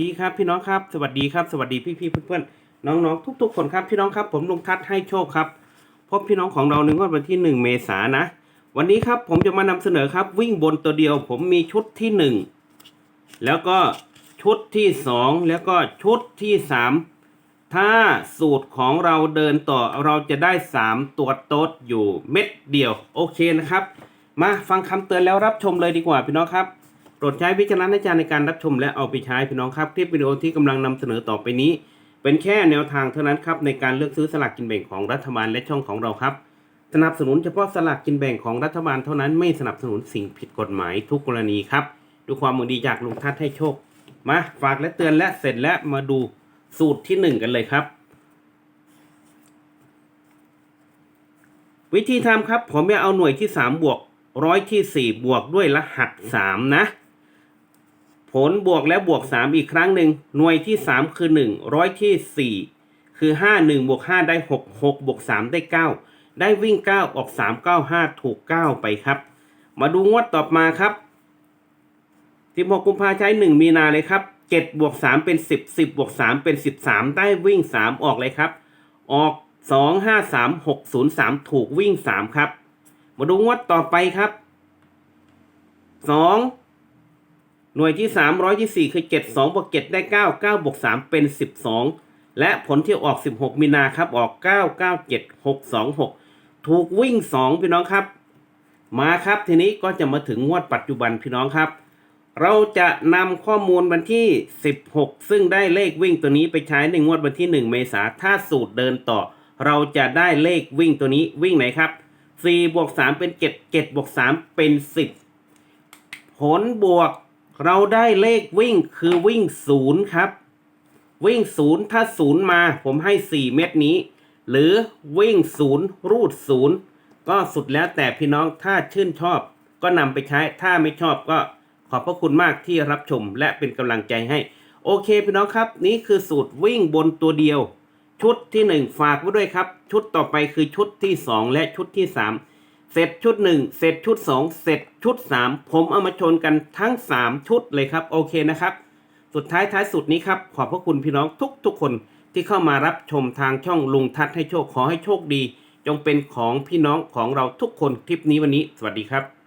ดีครับพี่น้องครับ สวัสดีครับ สวัสดีพี่ๆเพื่อนๆน้องๆทุก ๆ คนครับพี่น้องครับ ผมลุงทัศน์ให้โชคครับ พบพี่น้องของเราในงวดวันที่หนึ่งเมษายนนะ วันนี้ครับผมจะมานำเสนอครับ วิ่งบนตัวเดียว ผมมีชุดที่หนึ่งแล้วก็ชุดที่สองแล้วก็ชุดที่สามถ้าสูตรของเราเดินต่อเราจะได้สามตัวโต๊ดอยู่เม็ดเดียวโอเคนะครับ มาฟังคำเตือนแล้วรับชมเลยดีกว่าพี่น้องครับ โปรดใช้วิจารณญาณในการรับชมและเอาไปใช้พี่น้องครับคลิปวิดีโอที่กำลังนำเสนอต่อไปนี้ เป็นแค่แนวทางเท่านั้นครับในการเลือกซื้อสลากกินแบ่งของรัฐบาลและช่องของเราครับสนับสนุนเฉพาะสลากกินแบ่งของรัฐบาลเท่านั้นไม่สนับสนุนสิ่งผิดกฎหมายทุกกรณีครับด้วยความมือดีจากลุงทัศน์ให้โชคมาฝากและเตือนและเสร็จแล้วมาดูสูตรที่หนึ่งกันเลยครับ วิธีทำครับผมจะเอาหน่วยที่สามบวกร้อยที่สี่บวกด้วยรหัสสามนะ ผลบวกแล้วบวกสามอีกครั้งหนึ่งหน่วยที่สามคือหนึ่งร้อยที่สี่คือห้าหนึ่งบวกห้าได้หกหกบวกสามได้เก้าได้วิ่งเก้าออกสามเก้าห้าถูกเก้าไปครับ มาดูงวดต่อมาครับสิบหกกุมภาใช้หนึ่งมีนาเลยครับเจ็ดบวกสามเป็นสิบสิบบวกสามเป็นสิบสามได้วิ่งสามออกเลยครับ ออกสองห้าสามหกศูนย์สามถูกวิ่งสามครับ มาดูงวดต่อไปครับสอง หน่วยที่สามร้อยที่สี่คือเจ็ดสองบวกเจ็ดได้เก้าเก้าบวกสามเป็นสิบสองและผลที่ออกสิบหกมีนาครับออกเก้าเก้าเจ็ดหกสองหกถูกวิ่งสองพี่น้องครับ มาครับทีนี้ก็จะมาถึงงวดปัจจุบันพี่น้องครับ เราจะนำข้อมูลวันที่ 16 ซึ่งได้เลขวิ่งตัวนี้ไปใช้ในงวดวันที่ 1 เมษาถ้าสูตรเดินต่อ เราจะได้เลขวิ่งตัวนี้วิ่งไหนครับ4บวก3เป็น 7 7บวก3เป็น 10 ผลบวก เราได้เลขวิ่งคือวิ่ง0ครับ วิ่ง0ถ้า0มาผมให้ 4 เม็ดนี้ หรือวิ่ง0รูด0ก็สุดแล้วแต่พี่น้องถ้าชื่นชอบ ก็นำไปใช้ถ้าไม่ชอบก็ขอบพระคุณมากที่รับชมและเป็นกำลังใจให้ โอเคพี่น้องครับ นี่คือสูตรวิ่งบนตัวเดียว ชุดที่ 1 ฝากไว้ด้วยครับ ชุดต่อไปคือชุดที่ 2 และชุดที่ 3 เสร็จชุด1เสร็จชุด2เสร็จชุด3ผมเอามาชนกันทั้ง3ชุดเลยครับโอเคนะครับ สุดท้ายท้ายสุดนี้ครับขอบพระคุณพี่น้องทุกทุกๆคนที่เข้ามารับชมทางช่องลุงทัศน์ให้โชคขอให้โชคดี จงเป็นของพี่น้องของเราทุกคนคลิปนี้วันนี้ สวัสดีครับ